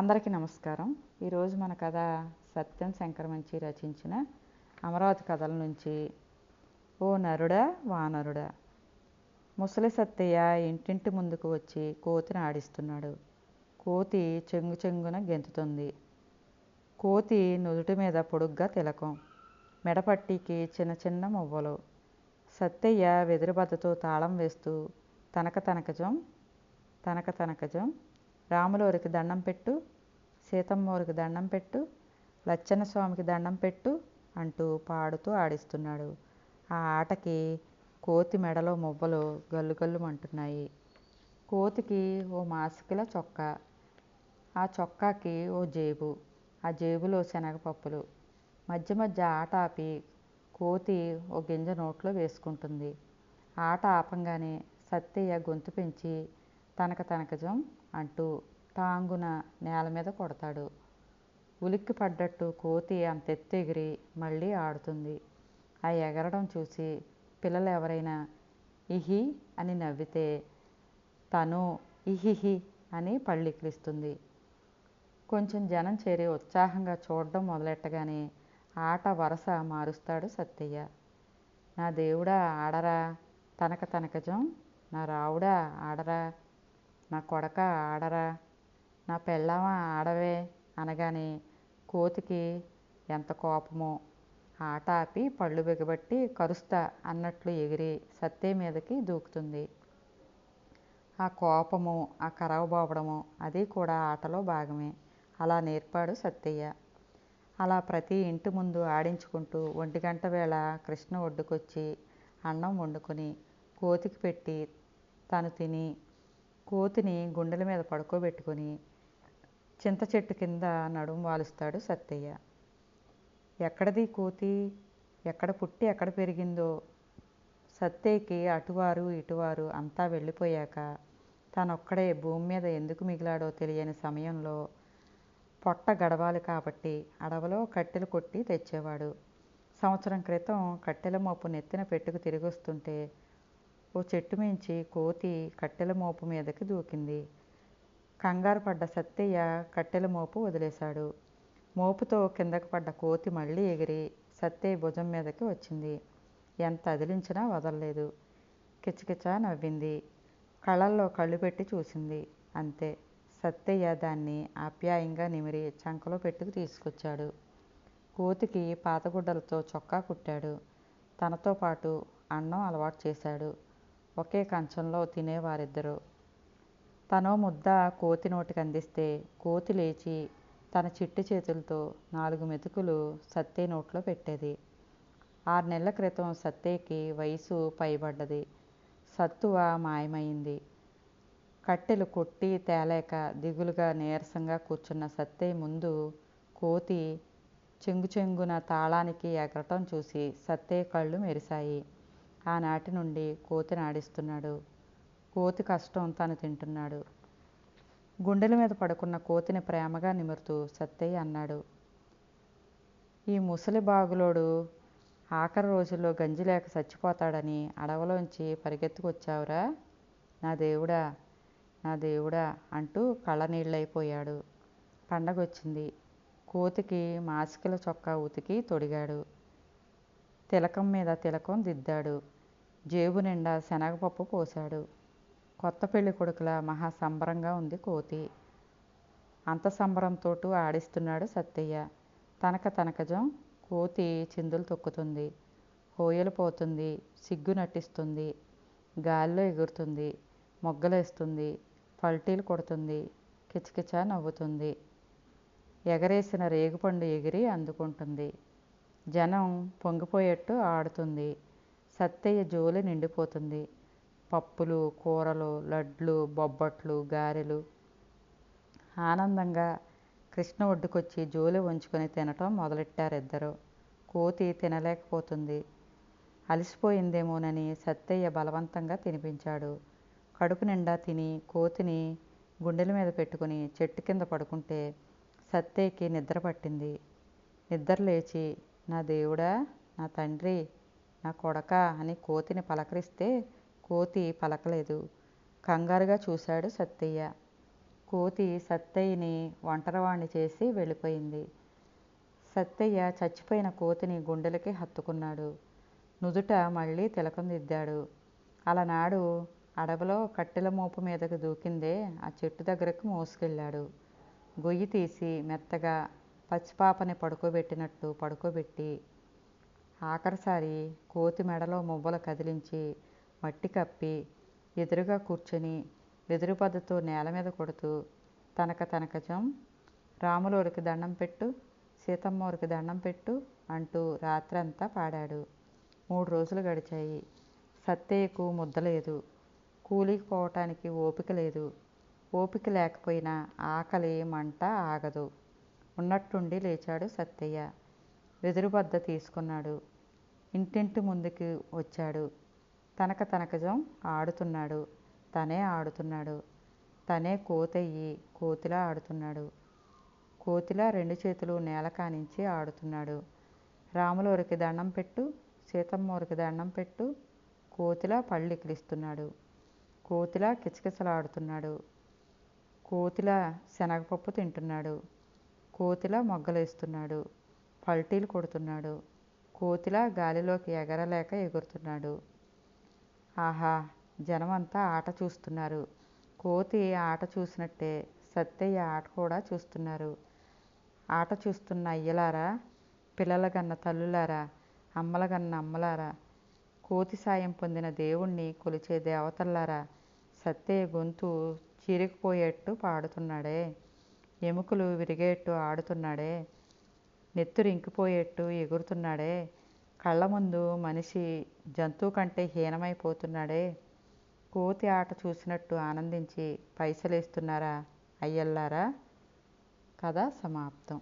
అందరికీ నమస్కారం. ఈరోజు మన కథ సత్యం శంకరమంచి రచించిన అమరావతి కథల నుంచి. ఓ నరుడా వానరుడా ముసలి సత్తయ్య ఇంటింటి ముందుకు వచ్చి కోతిని ఆడిస్తున్నాడు. కోతి చెంగు చెంగున గెంతుతుంది. కోతి నుదుటి మీద పొడుగ్గా తిలకం. మెడపట్టికి చిన్న చిన్న మువ్వలు. సత్తయ్య వెదురుబద్దతో తాళం వేస్తూ తనక తనకజం తనక తనకజం రాములోరికి దండం పెట్టు సీతమ్మోరికి దండం పెట్టు లచ్చన్న స్వామికి దండం పెట్టు అంటూ పాడుతూ ఆడిస్తున్నాడు. ఆ ఆటకి కోతి మెడలో మువ్వలు గల్లు గల్లుమంటున్నాయి కోతికి ఓ మాసికిల చొక్కా ఆ చొక్కాకి ఓ జేబు ఆ జేబులో శనగపప్పులు. మధ్య మధ్య ఆట ఆపి కోతి ఓ గింజ నోట్లో వేసుకుంటుంది. ఆట ఆపంగానే సత్తయ్య గొంతు పెంచి తనక తనకజం అంటూ టాంగున నేల మీద కొడతాడు. ఉలిక్కి పడ్డట్టు కోతి అంతెత్తు ఎగిరి మళ్ళీ ఆడుతుంది. ఆ ఎగరడం చూసి పిల్లలు ఎవరైనా ఇహి అని నవ్వితే తను ఇహిహి అని పళ్ళికిలిస్తుంది కొంచెం జనం చేరి ఉత్సాహంగా చూడడం మొదలెట్టగానే ఆట వరస మారుస్తాడు సత్తయ్య. నా దేవుడా ఆడరా. తనక తనకజం. నా రావుడా ఆడరా. నా కొడక ఆడరా. నా పెళ్ళామా ఆడవే అనగానే కోతికి ఎంత కోపమో. ఆట ఆపి పళ్ళు బిగబట్టి కరుస్తా అన్నట్లు ఎగిరి సత్తే మీదకి దూకుతుంది. ఆ కోపము ఆ కరవబోవడము అది కూడా ఆటలో భాగమే. అలా నేర్పాడు సత్తయ్య. అలా ప్రతి ఇంటి ముందు ఆడించుకుంటూ ఒంటి గంట వేళ కృష్ణ ఒడ్డుకొచ్చి అన్నం వండుకొని కోతికి పెట్టి తను తిని కోతిని గుండెల మీద పడుకోబెట్టుకొని చింత చెట్టు కింద నడుము వాలుస్తాడు సత్తయ్య. ఎక్కడది కోతి? ఎక్కడ పుట్టి ఎక్కడ పెరిగిందో? సత్తయ్యకి అటువారు ఇటువారు అంతా వెళ్ళిపోయాక తనొక్కడే భూమి మీద ఎందుకు మిగిలాడో తెలియని సమయంలో పొట్ట గడవాలి కాబట్టి అడవిలో కట్టెలు కొట్టి తెచ్చేవాడు. సంవత్సరం క్రితం కట్టెల మోపు నెత్తిన పెట్టుకు తిరిగొస్తుంటే ఓ చెట్టు మించి కోతి కట్టెల మోపు మీదకి దూకింది. కంగారు పడ్డ సత్తయ్య కట్టెల మోపు వదిలేశాడు. మోపుతో కిందకు పడ్డ కోతి మళ్ళీ ఎగిరి సత్తయ్య భుజం మీదకి వచ్చింది. ఎంత అదిలించినా వదలలేదు. కిచకిచ నవ్వింది. కళ్ళల్లో కళ్ళు పెట్టి చూసింది. అంతే. సత్తయ్య దాన్ని ఆప్యాయంగా నిమిరి చంకలో పెట్టుకు తీసుకొచ్చాడు. కోతికి పాతగుడ్డలతో చొక్కా కుట్టాడు. తనతో పాటు అన్నం అలవాటు చేశాడు. ఒకే కంచంలో తినేవారిద్దరు. తనో ముద్ద కోతి నోటికి అందిస్తే కోతి లేచి తన చిట్టి చేతులతో నాలుగు మెతుకులు సత్తే నోట్లో పెట్టేది. ఆరు నెలల క్రితం సత్తేకి వయసు పైబడ్డది. సత్తువ మాయమైంది. కట్టెలు కొట్టి తేలేక దిగులుగా నీరసంగా కూర్చున్న సత్తే ముందు కోతి చెంగు చెంగున తాళానికి ఎగరటం చూసి సత్తే కళ్ళు మెరిశాయి. ఆనాటి నుండి కోతిని ఆడిస్తున్నాడు కోతి కష్టం తను తింటున్నాడు. గుండెల మీద పడుకున్న కోతిని ప్రేమగా నిమురుతూ సత్తయ్య అన్నాడు. ఈ ముసలి బాగులోడు ఆఖరి రోజుల్లో గంజి లేక చచ్చిపోతాడని అడవిలోంచి పరిగెత్తుకొచ్చావురా. నా దేవుడా నా దేవుడా అంటూ కళ్ళనీళ్ళైపోయాడు పండగొచ్చింది. కోతికి మాసికల చొక్కా ఉతికి తొడిగాడు. తిలకం మీద తిలకం దిద్దాడు. జేబు నిండా శనగపప్పు పోశాడు. కొత్త పెళ్ళి కొడుకుల మహా సంబరంగా ఉంది కోతి. అంత సంబరంతో ఆడిస్తున్నాడు సత్తయ్య. తనక తనకజం కోతి చిందులు తొక్కుతుంది. కోయలు పోతుంది సిగ్గు నటిస్తుంది గాల్లో ఎగురుతుంది మొగ్గలేస్తుంది పల్టీలు కొడుతుంది కిచకిచ నవ్వుతుంది. ఎగరేసిన రేగుపండు ఎగిరి అందుకుంటుంది. జనం పొంగిపోయేట్టు ఆడుతుంది. సత్తయ్య జోలి నిండిపోతుంది. పప్పులు కూరలు లడ్లు బొబ్బట్లు గారెలు. ఆనందంగా కృష్ణ ఒడ్డుకొచ్చి జోలి ఉంచుకొని తినటం మొదలెట్టారిద్దరు. కోతి తినలేకపోతుంది. అలసిపోయిందేమోనని సత్తయ్య బలవంతంగా తినిపించాడు. కడుపు నిండా తిని కోతిని గుండెల మీద పెట్టుకుని చెట్టు కింద పడుకుంటే సత్తయ్యకి నిద్ర పట్టింది. నిద్ర లేచి నా దేవుడా నా తండ్రి నా కొడక అని కోతిని పలకరిస్తే కోతి పలకలేదు. కంగారుగా చూశాడు సత్తయ్య. కోతి సత్తయ్యని ఒంటరివాణ్ణి చేసి వెళ్ళిపోయింది. సత్తయ్య చచ్చిపోయిన కోతిని గుండెలకి హత్తుకున్నాడు. నుదుట మళ్ళీ తిలకం దిద్దాడు. అలనాడు అడవిలో కట్టెల మోపు మీదకు దూకిందే ఆ చెట్టు దగ్గరకు మోసుకెళ్ళాడు. గొయ్యి తీసి మెత్తగా పచ్చిపాపని పడుకోబెట్టినట్టు పడుకోబెట్టి ఆఖరిసారి కోతి మెడలో మువ్వలు కదిలించి మట్టి కప్పి ఎదురుగా కూర్చొని వెదురు పద్ధతో నేల మీద కొడుతూ తనక తనకజం రాములోరికి దండం పెట్టు సీతమ్మోరికి దండం పెట్టు అంటూ రాత్రంతా పాడాడు. మూడు రోజులు గడిచాయి. సత్తయ్యకు ముద్ద లేదు కూలికి పోవటానికి ఓపిక లేదు. ఓపిక లేకపోయినా ఆకలి మంట ఆగదు. ఉన్నట్టుండి లేచాడు సత్తయ్య వెదురుబద్ద తీసుకున్నాడు. ఇంటింటి ముందుకి వచ్చాడు. తనక తనకజం ఆడుతున్నాడు. తనే ఆడుతున్నాడు. తనే కోతయ్యి కోతిలా ఆడుతున్నాడు. కోతిలా రెండు చేతులు నేల కానించి ఆడుతున్నాడు. రాములోరికి దండం పెట్టు సీతమ్మోరికి దండం పెట్టు కోతిలా పళ్ళు ఇకిలిస్తున్నాడు. కోతిలా కిచకిచలాడుతున్నాడు. కోతిలా శనగపప్పు తింటున్నాడు. కోతిలా మొగ్గలేస్తున్నాడు. పల్టీలు కొడుతున్నాడు. కోతిలా గాలిలోకి ఎగరలేక ఎగురుతున్నాడు. ఆహా! జనమంతా ఆట చూస్తున్నారు. కోతి ఆట చూసినట్టే సత్తయ్య ఆట కూడా చూస్తున్నారు. ఆట చూస్తున్న అయ్యలారా? పిల్లలగన్న తల్లులారా? అమ్మలగన్న అమ్మలారా? కోతి సాయం పొందిన దేవుణ్ణి కొలిచే దేవతల్లారా? సత్తయ్య గొంతు చీరికిపోయేట్టు పాడుతున్నాడే. ఎముకలు విరిగేట్టు ఆడుతున్నాడే నెత్తురు ఇంకిపోయేట్టు ఎగురుతున్నాడే కళ్ళ ముందు మనిషి జంతువు కంటే హీనమైపోతున్నాడే. కోతి ఆట చూసినట్టు ఆనందించి పైసలేస్తున్నారా అయ్యల్లారా? కథ సమాప్తం.